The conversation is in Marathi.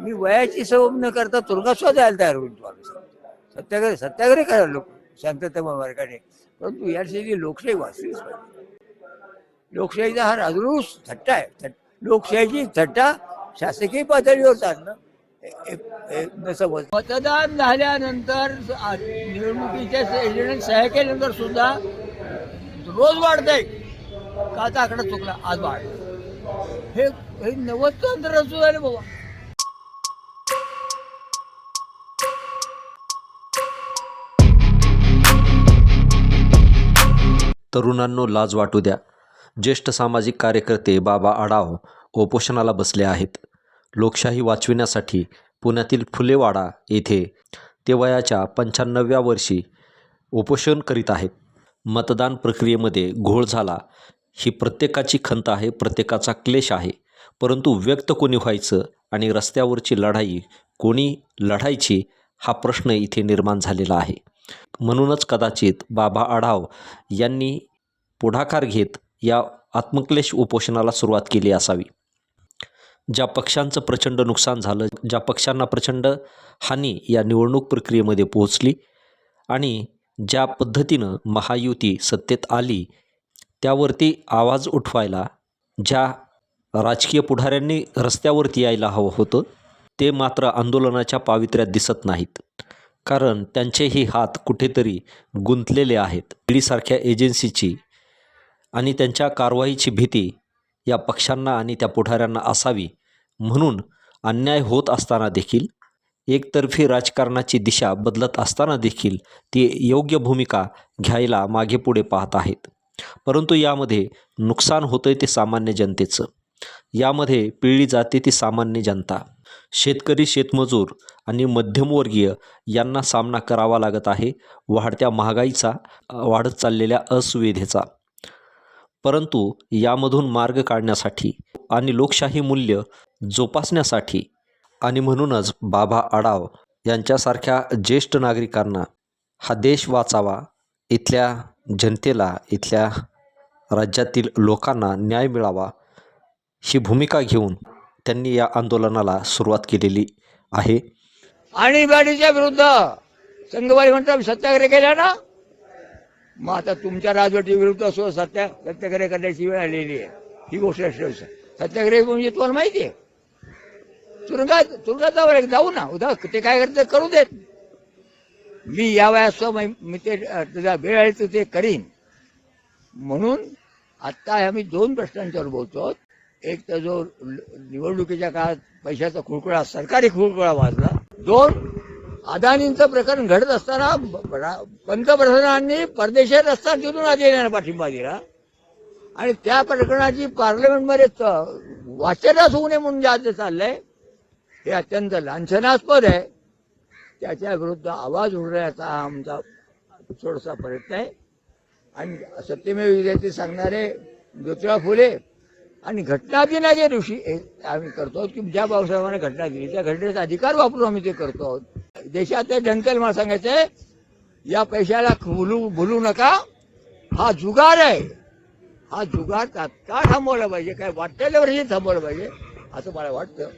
मी वयाची सवम न करता तुरुंगात सुद्धा जायला तयार होईल तुम्हाला सत्याग्रह सत्याग्रह करा लोक. शांतता मार्गाने. परंतु यासाठी लोकशाही वाचलीच पाहिजे लोकशाहीचा हा राजरूस थट्टा आहे. थट- लोकशाहीची थट्टा शासकीय पातळीवर चालणं मतदान झाल्यानंतर निवडणुकीच्या एजंट केल्यानंतर सुद्धा रोज वाढतंय. का आकडा चुकला? आज वाढ. हे हे नव्वद तंत्र रचू झाले बाबा. तरुणांनो लाज वाटू द्या. ज्येष्ठ सामाजिक कार्यकर्ते बाबा आढाव उपोषणाला बसले आहेत. लोकशाही वाचविण्यासाठी पुण्यातील फुलेवाडा येथे ते वयाच्या पंच्याण्णव्या वर्षी उपोषण करीत आहेत. मतदान प्रक्रियेमध्ये घोळ झाला. ही प्रत्येकाची खंत आहे प्रत्येकाचा क्लेश आहे. परंतु व्यक्त कोणी व्हायचं आणि रस्त्यावरची लढाई कोणी लढायची हा प्रश्न इथे निर्माण झालेला आहे. म्हणूनच कदाचित बाबा आढाव यांनी पुढाकार घेत या आत्मक्लेश उपोषणाला सुरुवात केली असावी. ज्या पक्षांचं प्रचंड नुकसान झालं ज्या पक्षांना प्रचंड हानी या निवडणूक प्रक्रियेमध्ये पोहोचली आणि ज्या पद्धतीनं महायुती सत्तेत आली त्यावरती आवाज उठवायला ज्या राजकीय पुढाऱ्यांनी रस्त्यावरती यायला हवं होतं ते मात्र आंदोलनाच्या पावित्र्यात दिसत नाहीत. कारण त्यांचेही हात कुठेतरी गुंतलेले आहेत. ईडीसारख्या एजन्सीची आणि त्यांच्या कारवाईची भीती या पक्षांना आणि त्या पुढाऱ्यांना असावी म्हणून अन्याय होत असताना देखील एकतर्फी राजकारणाची दिशा बदलत असताना देखील ती योग्य भूमिका घ्यायला मागे पुढे पाहत आहेत. परंतु यामध्ये नुकसान होतं ते सामान्य जनतेचं. यामध्ये पिळली जाते ती सामान्य जनता. शेतकरी शेतमजूर आणि मध्यमवर्गीय यांना सामना करावा लागत आहे वाढत्या महागाईचा वाढत चाललेल्या असुविधेचा. परंतु यामधून मार्ग काढण्यासाठी आणि लोकशाही मूल्य जोपासण्यासाठी आणि म्हणूनच बाबा आडाव यांच्यासारख्या ज्येष्ठ नागरिकांना हा देश वाचावा इथल्या जनतेला इथल्या राज्यातील लोकांना न्याय मिळावा ही भूमिका घेऊन त्यांनी या आंदोलनाला सुरुवात केलेली आहे. आणीबाणीच्या विरुद्ध संघवारी म्हणतात सत्याग्रह केला ना? मग आता तुमच्या राजवटी विरुद्ध असो सत्या सत्याग्रह करण्याची वेळ आलेली आहे. ही गोष्ट अशी सत्याग्रह म्हणजे तुम्हाला माहिती आहे? तुरुंगात तुरुंगात जावं लागेल. जाऊ ना. उद्या ते काय करत करू देत. मी या वयास मी ते तुझा वेळ आहे तर ते करीन. म्हणून आत्ता आम्ही दोन प्रश्नांच्यावर बोलतो एक तर जो निवडणुकीच्या काळात पैशाचा खुळकुळा सरकारी खुळकुळा वाजला. दोन अदानींचं प्रकरण घडत असताना पंतप्रधानांनी परदेशात असताना तिथून अदानींना पाठिंबा दिला. आणि त्या प्रकरणाची पार्लमेंटमध्ये त- वाचनाच होऊ नये म्हणून जे आज चाललंय हे अत्यंत लांछनास्पद आहे. त्याच्या विरुद्ध आवाज उडण्याचा हा आमचा थोडासा प्रयत्न आहे. आणि सत्यमेव जयते सांगणारे ज्योतिबा फुले आणि घटनादिनाच्या दिवशी आम्ही करतो आहोत की ज्या बाबासाहेबांना घटना दिली त्या घटनेचा अधिकार वापरून आम्ही ते करतो आहोत. देशात जनतेला मला सांगायचंय या पैशाला भुलू भुलू नका. हा जुगार आहे. हा जुगार तात्काळ थांबवला पाहिजे. काय वाटलेल्या वर्षी थांबवलं पाहिजे असं मला वाटतं.